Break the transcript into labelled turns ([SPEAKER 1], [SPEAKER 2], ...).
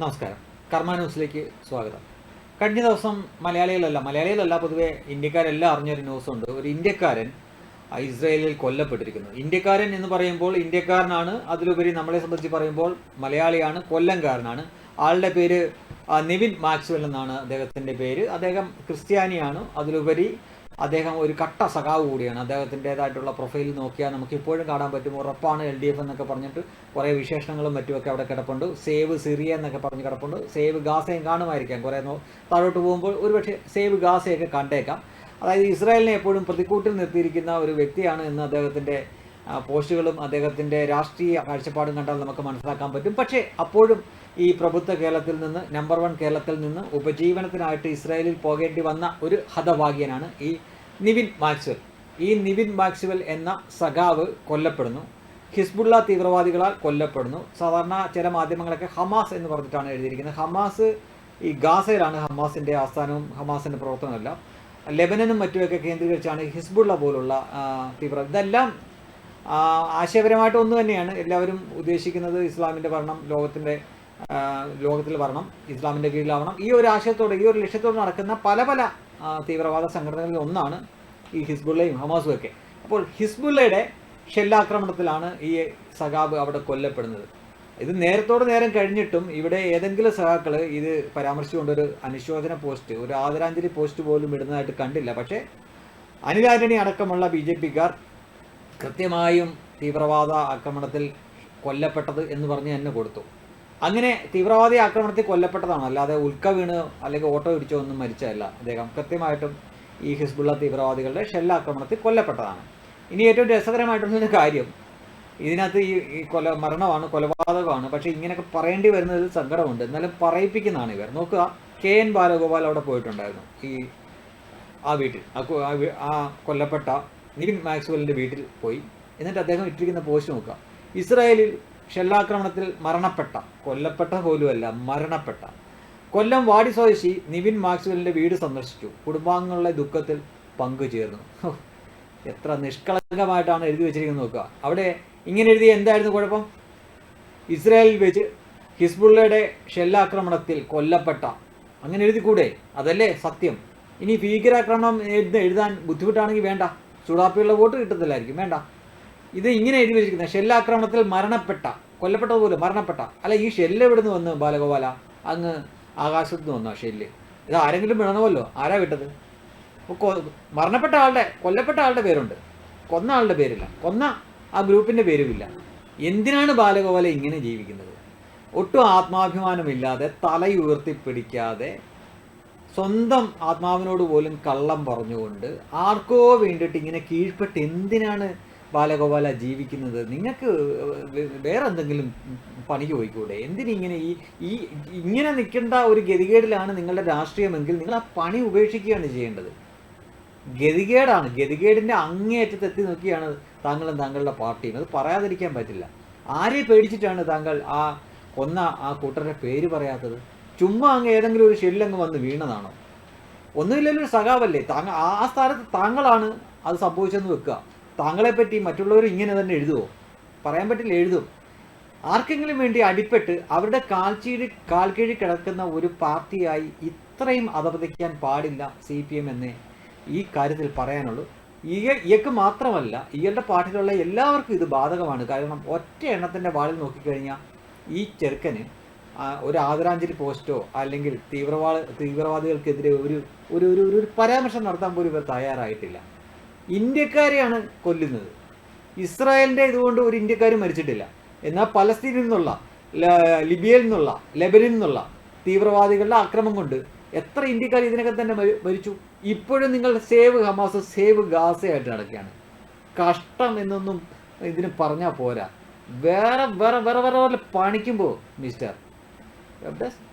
[SPEAKER 1] നമസ്കാരം. കർമ്മ ന്യൂസിലേക്ക് സ്വാഗതം. കഴിഞ്ഞ ദിവസം മലയാളികളല്ല മലയാളികളല്ല പൊതുവെ ഇന്ത്യക്കാരെല്ലാം അറിഞ്ഞൊരു ന്യൂസുണ്ട്. ഒരു ഇന്ത്യക്കാരൻ ഇസ്രയേലിൽ കൊല്ലപ്പെട്ടിരിക്കുന്നു. ഇന്ത്യക്കാരൻ എന്ന് പറയുമ്പോൾ ഇന്ത്യക്കാരനാണ്. അതിലുപരി നമ്മളെ സംബന്ധിച്ച് പറയുമ്പോൾ മലയാളിയാണ് കൊല്ലംകാരനാണ്. ആളുടെ പേര് നിവിൻ മാക്സ്വെൽ എന്നാണ് അദ്ദേഹത്തിന്റെ പേര്. അദ്ദേഹം ക്രിസ്ത്യാനിയാണ്. അതിലുപരി അദ്ദേഹം ഒരു കട്ട സഖാവ് കൂടിയാണ്. അദ്ദേഹത്തിന്റെതായിട്ടുള്ള പ്രൊഫൈൽ നോക്കിയാൽ നമുക്ക് ഇപ്പോഴും കാണാൻ പറ്റും. ഉറപ്പാണ് എൽ ഡി എഫ് എന്നൊക്കെ പറഞ്ഞിട്ട് കുറേ വിശേഷണങ്ങളും മറ്റുമൊക്കെ അവിടെ കിടപ്പുണ്ട്. സേവ് സിറിയ എന്നൊക്കെ പറഞ്ഞ് കിടപ്പുണ്ട്. സേവ് ഗാസയും കാണുമായിരിക്കാം കുറേ താഴോട്ട് പോകുമ്പോൾ ഒരുപക്ഷെ സേവ് ഗാസയൊക്കെ കണ്ടേക്കാം. അതായത് ഇസ്രായേലിനെ എപ്പോഴും പ്രതിക്കൂട്ടിൽ നിർത്തിയിരിക്കുന്ന ഒരു വ്യക്തിയാണ് എന്ന് അദ്ദേഹത്തിന്റെ പോസ്റ്റുകളും അദ്ദേഹത്തിന്റെ രാഷ്ട്രീയ കാഴ്ചപ്പാടും കണ്ടാൽ നമുക്ക് മനസ്സിലാക്കാൻ പറ്റും. പക്ഷേ അപ്പോഴും ഈ പ്രഭുത്വ കേരളത്തിൽ നിന്ന് നമ്പർ വൺ കേരളത്തിൽ നിന്ന് ഉപജീവനത്തിനായിട്ട് ഇസ്രായേലിൽ പോകേണ്ടി വന്ന ഒരു ഹതഭാഗ്യനാണ് ഈ നിവിൻ മാക്സ്വൽ. ഈ നിവിൻ മാക്സ്വൽ എന്ന സഖാവ് കൊല്ലപ്പെടുന്നു. ഹിസ്ബുള്ള തീവ്രവാദികളാൽ കൊല്ലപ്പെടുന്നു. സാധാരണ ചില മാധ്യമങ്ങളൊക്കെ ഹമാസ് എന്ന് പറഞ്ഞിട്ടാണ് എഴുതിയിരിക്കുന്നത്. ഹമാസ് ഈ ഗാസയിലാണ് ഹമാസിന്റെ ആസ്ഥാനവും ഹമാസിന്റെ പ്രവർത്തനമല്ല. ലെബനനും മറ്റുമൊക്കെ കേന്ദ്രീകരിച്ചാണ് ഹിസ്ബുള്ള പോലുള്ള തീവ്ര ഇതെല്ലാം ആശയപരമായിട്ട് ഒന്ന് തന്നെയാണ്. എല്ലാവരും ഉദ്ദേശിക്കുന്നത് ഇസ്ലാമിന്റെ ഭരണം ലോകത്തിന്റെ ലോകത്തിൽ വരണം ഇസ്ലാമിന്റെ കീഴിലാവണം. ഈ ഒരു ആശയത്തോടെ ഈ ഒരു ലക്ഷ്യത്തോടെ നടക്കുന്ന പല പല തീവ്രവാദ സംഘടനകളിൽ ഒന്നാണ് ഈ ഹിസ്ബുള്ളയും ഹമാസും ഒക്കെ. അപ്പോൾ ഹിസ്ബുള്ളയുടെ ഷെല്ലാക്രമണത്തിലാണ് ഈ സഖാബ് അവിടെ കൊല്ലപ്പെടുന്നത്. ഇത് നേരത്തോട് നേരം കഴിഞ്ഞിട്ടും ഇവിടെ ഏതെങ്കിലും സഖാക്കൾ ഇത് പരാമർശിച്ചുകൊണ്ടൊരു അനുശോചന പോസ്റ്റ് ഒരു ആദരാഞ്ജലി പോസ്റ്റ് പോലും ഇടുന്നതായിട്ട് കണ്ടില്ല. പക്ഷേ അനിൽ അടക്കമുള്ള ബി ജെ പിക്കാർ കൃത്യമായും തീവ്രവാദ ആക്രമണത്തിൽ കൊല്ലപ്പെട്ടത് എന്ന് പറഞ്ഞ് തന്നെ കൊടുത്തു. അങ്ങനെ തീവ്രവാദി ആക്രമണത്തിൽ കൊല്ലപ്പെട്ടതാണ്. അല്ലാതെ ഉൽക്ക വീണ് അല്ലെങ്കിൽ ഓട്ടോ ഇടിച്ചോ ഒന്നും മരിച്ചതല്ല. അദ്ദേഹം കൃത്യമായിട്ടും ഈ ഹിസ്ബുള്ള തീവ്രവാദികളുടെ ഷെല്ലാക്രമണത്തിൽ കൊല്ലപ്പെട്ടതാണ്. ഇനി ഏറ്റവും രസകരമായിട്ടുള്ളൊരു കാര്യം ഇതിനകത്ത് ഈ ഈ കൊല മരണമാണ് കൊലപാതകമാണ്. പക്ഷേ ഇങ്ങനെയൊക്കെ പറയേണ്ടി വരുന്നതിൽ സങ്കടമുണ്ട്. എന്നാലും പറയിപ്പിക്കുന്നതാണ് ഇവർ. നോക്കുക കെ എൻ ബാലഗോപാൽ അവിടെ പോയിട്ടുണ്ടായിരുന്നു. ഈ ആ വീട്ടിൽ ആ ആ കൊല്ലപ്പെട്ട നിവിൻ മാക്സ്വലിന്റെ വീട്ടിൽ പോയി. എന്നിട്ട് അദ്ദേഹം ഇട്ടിരിക്കുന്ന പോസ്റ്റ് നോക്കുക. ഇസ്രായേലിൽ ഷെല്ലാക്രമണത്തിൽ മരണപ്പെട്ട കൊല്ലപ്പെട്ട പോലുമല്ല മരണപ്പെട്ട. കൊല്ലം വാടി സ്വദേശി നിവിൻ മാക്സ്വലിന്റെ വീട് സന്ദർശിച്ചു. കുടുംബാംഗങ്ങളുടെ ദുഃഖത്തിൽ പങ്കുചേർന്നു. എത്ര നിഷ്കളങ്കമായിട്ടാണ് എഴുതി വെച്ചിരിക്കുന്നത് നോക്കുക. അവിടെ ഇങ്ങനെ എഴുതിയ എന്തായിരുന്നു കുഴപ്പം? ഇസ്രായേലിൽ വെച്ച് ഹിസ്ബുള്ളയുടെ ഷെല്ലാക്രമണത്തിൽ കൊല്ലപ്പെട്ട. അങ്ങനെ എഴുതി കൂടെ അതല്ലേ സത്യം. ഇനി ഭീകരാക്രമണം എഴുത- എഴുതാൻ ബുദ്ധിമുട്ടാണെങ്കിൽ വേണ്ട. ചൂടാപ്പിയുള്ള വോട്ട് കിട്ടത്തില്ലായിരിക്കും. വേണ്ട. ഇത് ഇങ്ങനെ എഴുതി വെച്ചിരിക്കുന്നത് ഷെല്ലാക്രമണത്തിൽ മരണപ്പെട്ട കൊല്ലപ്പെട്ടതുപോലെ മരണപ്പെട്ട അല്ല ഈ ഷെല്ല് എവിടുന്ന് വന്ന് ബാലഗോപാല? അങ്ങ് ആകാശത്ത് നിന്ന് വന്നു ഷെല്ല്. ഇത് ആരെങ്കിലും വിടണമല്ലോ ആരാ വിട്ടത്? മരണപ്പെട്ട ആളുടെ കൊല്ലപ്പെട്ട ആളുടെ പേരുണ്ട്. കൊന്ന ആളുടെ പേരില്ല. കൊന്ന ആ ഗ്രൂപ്പിന്റെ പേരുമില്ല. എന്തിനാണ് ബാലഗോപാല ഇങ്ങനെ ജീവിക്കുന്നത്? ഒട്ടും ആത്മാഭിമാനമില്ലാതെ തലയുയർത്തി പിടിക്കാതെ സ്വന്തം ആത്മാവിനോട് പോലും കള്ളം പറഞ്ഞുകൊണ്ട് ആർക്കോ വേണ്ടിയിട്ട് ഇങ്ങനെ കീഴ്പ്പെട്ട് എന്തിനാണ് ബാലഗോപാല ജീവിക്കുന്നത്. നിങ്ങൾക്ക് വേറെ എന്തെങ്കിലും പണിക്ക് പോയിക്കൂടെ? എന്തിനിങ്ങനെ ഈ ഈ ഇങ്ങനെ നിൽക്കേണ്ട ഒരു ഗതികേടിലാണ് നിങ്ങളുടെ രാഷ്ട്രീയമെങ്കിൽ നിങ്ങൾ ആ പണി ഉപേക്ഷിക്കുകയാണ് ചെയ്യേണ്ടത്. ഗതികേടാണ്. ഗതികേടിന്റെ അങ്ങേയറ്റത്തെത്തി നോക്കിയാണ് താങ്കളും താങ്കളുടെ പാർട്ടിയും. അത് പറയാതിരിക്കാൻ പറ്റില്ല. ആരെ പേടിച്ചിട്ടാണ് താങ്കൾ ആ കൊന്ന ആ കൂട്ടരുടെ പേര് പറയാത്തത്? ചുമ്മാ അങ്ങ് ഏതെങ്കിലും ഒരു ഷെല്ലങ്ങ് വന്ന് വീണതാണോ? ഒന്നുമില്ലല്ലോ ഒരു സഖാവല്ലേ? താങ്കൾ ആ സ്ഥാനത്ത് താങ്കളാണ് അത് സംഭവിച്ചെന്ന് വെക്കുക. താങ്കളെ പറ്റി മറ്റുള്ളവർ ഇങ്ങനെ തന്നെ എഴുതുമോ പറയാൻ പറ്റില്ല എഴുതും. ആർക്കെങ്കിലും വേണ്ടി അടിപ്പെട്ട് അവരുടെ കാൽച്ചീഴി കാൽക്കീഴി കിടക്കുന്ന ഒരു പാർട്ടിയായി ഇത്രയും അധപതിക്കാൻ പാടില്ല സി പി എം എന്നേ ഈ കാര്യത്തിൽ പറയാനുള്ളൂ. ഇയ ഇയക്ക് മാത്രമല്ല ഇയാളുടെ പാർട്ടിയിലുള്ള എല്ലാവർക്കും ഇത് ബാധകമാണ്. കാരണം ഒറ്റ എണ്ണത്തിന്റെ വാളിൽ നോക്കിക്കഴിഞ്ഞാൽ ഈ ചെറുക്കന് ഒരു ആദരാഞ്ജലി പോസ്റ്റോ അല്ലെങ്കിൽ തീവ്രവാദ തീവ്രവാദികൾക്കെതിരെ ഒരു ഒരു- ഒരു പരാമർശം നടത്താൻ പോലും ഇവർ തയ്യാറായിട്ടില്ല. ഇന്ത്യക്കാരെയാണ് കൊല്ലുന്നത്. ഇസ്രായേലിന്റെ ഇതുകൊണ്ട് ഒരു ഇന്ത്യക്കാർ മരിച്ചിട്ടില്ല. എന്നാൽ പലസ്തീനിൽ നിന്നുള്ള ലിബിയയിൽ നിന്നുള്ള ലെബനിൽ നിന്നുള്ള തീവ്രവാദികളുടെ ആക്രമം കൊണ്ട് എത്ര ഇന്ത്യക്കാർ ഇതിനകം തന്നെ മരിച്ചു? ഇപ്പോഴും നിങ്ങൾ സേവ് ഹമാസ് സേവ് ഗാസയായിട്ട് നടക്കുകയാണ്. കഷ്ടം എന്നൊന്നും ഇതിന് പറഞ്ഞാൽ പോരാ. വേറെ വേറെ വേറെ വേറെ പണിക്കുമ്പോൾ മിസ്റ്റർ. Web desk